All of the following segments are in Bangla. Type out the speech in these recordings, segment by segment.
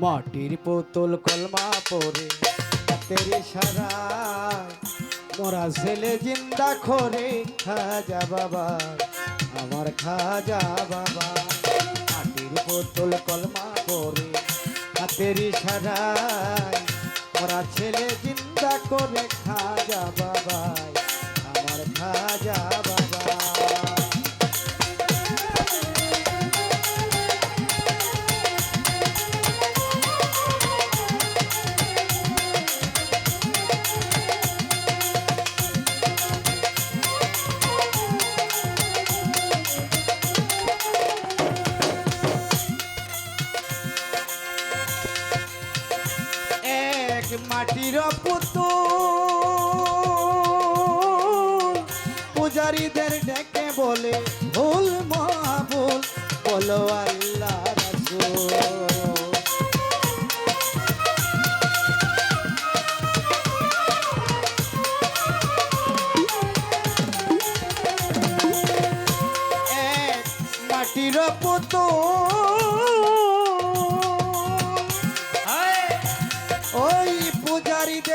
মাটির পুতুল কলমা পরে তেরি সারা মোরা ছেলে জিন্দা করে খাজা বাবা, আমার খাজা বাবা। মাটির পুতুল কলমা পরে হাতেরি সারা মোরা ছেলে জিন্দা করে খাজা বাবা আমার খাজা মাটির পুতুল। পূজারীদের ডেকে বলে ভুল মহাভুল বলো আল্লাহ মাটির পুতুল।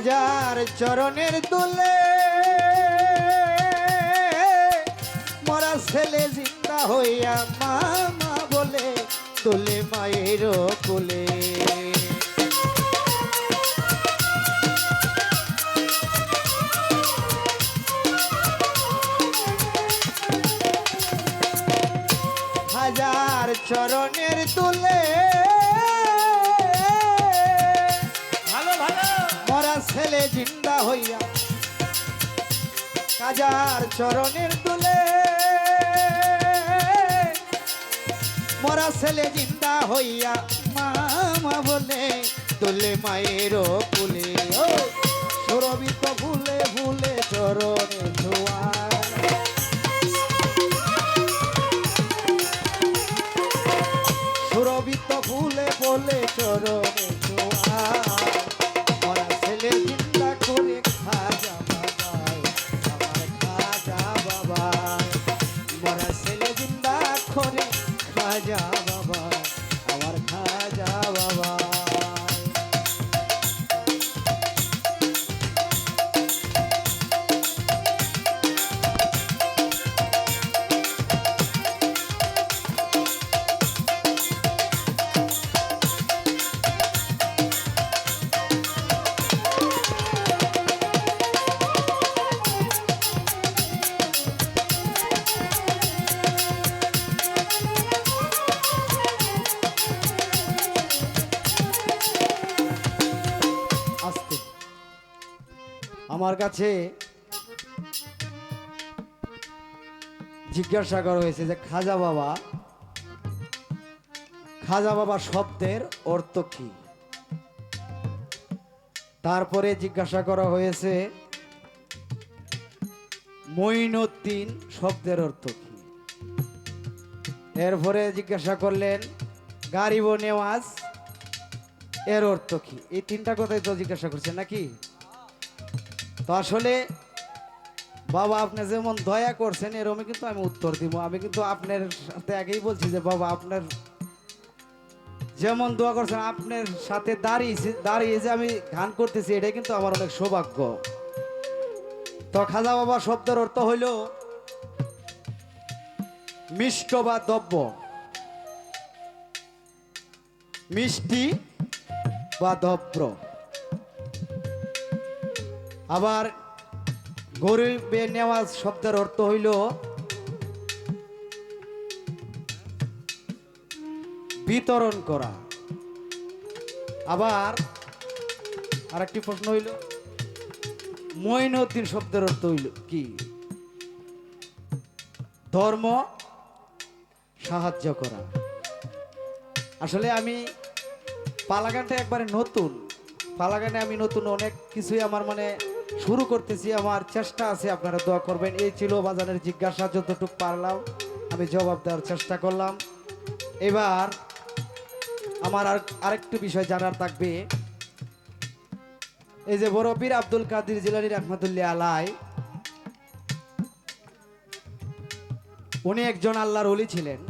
হাজার চরণের তুলে মরা ছেলে জিন্দা হইয়া মামা বলে, তুলে মায়ের কোলে। হাজার চরণের তুলে হইয়া কাজার চরণের তুলে মরা ছেলে জিন্দা হইয়া মামা বলে তুলে মায়ের কুলে ও সুরবিত ভুলে ভুলে চরণে ছোঁয়া কাছে জিজ্ঞাসা করা হয়েছে যে, খাজা বাবা খাজা বাবা শব্দের অর্থ কি? তারপরে জিজ্ঞাসা করা হয়েছে, মঈনুদ্দিন শব্দের অর্থ কি? এরপরে জিজ্ঞাসা করলেন, গারিব নেওয়াজ এর অর্থ কি? এই তিনটা কথাই তো জিজ্ঞাসা করছেন নাকি? তো আসলে বাবা আপনি যেমন দয়া করছেন, এরমই কিন্তু আমি উত্তর দিব। আমি কিন্তু আপনার সাথে আগেই বলছি যে, বাবা, আপনার যেমন দোয়া করছেন, আপনার সাথে দাঁড়িয়েছি দাঁড়িয়ে যে আমি গান করতেছি, এটাই কিন্তু আমার অনেক সৌভাগ্য। তো খাজা বাবা শব্দের অর্থ হইল মিষ্ট বা দ্রব্য। মিষ্টি বা দব্র আবার গরিবে নেওয়াজ শব্দের অর্থ হইল বিতরণ করা। আবার আরেকটি প্রশ্ন হইল মঈনুদ্দিন শব্দের অর্থ হইল কি? ধর্ম সাহায্য করা। আসলে আমি পালাগানটা একবারে নতুন। পালাগানে আমি নতুন অনেক কিছুই আমার মানে শুরু করতেছি, আমার চেষ্টা আছে, আপনারা দোয়া করবেন। এই ছিল বাজানের জিজ্ঞাসা, যতটুকু পারলাম, আমি জবাব দেওয়ার চেষ্টা করলাম। এবার, আমার আর আরেকটু বিষয় জানার থাকবে। এই যে বড় পীর আব্দুল কাদির জিলানি রহমতুল্লাহ আলাই উনি একজন আল্লাহর অলি ছিলেন।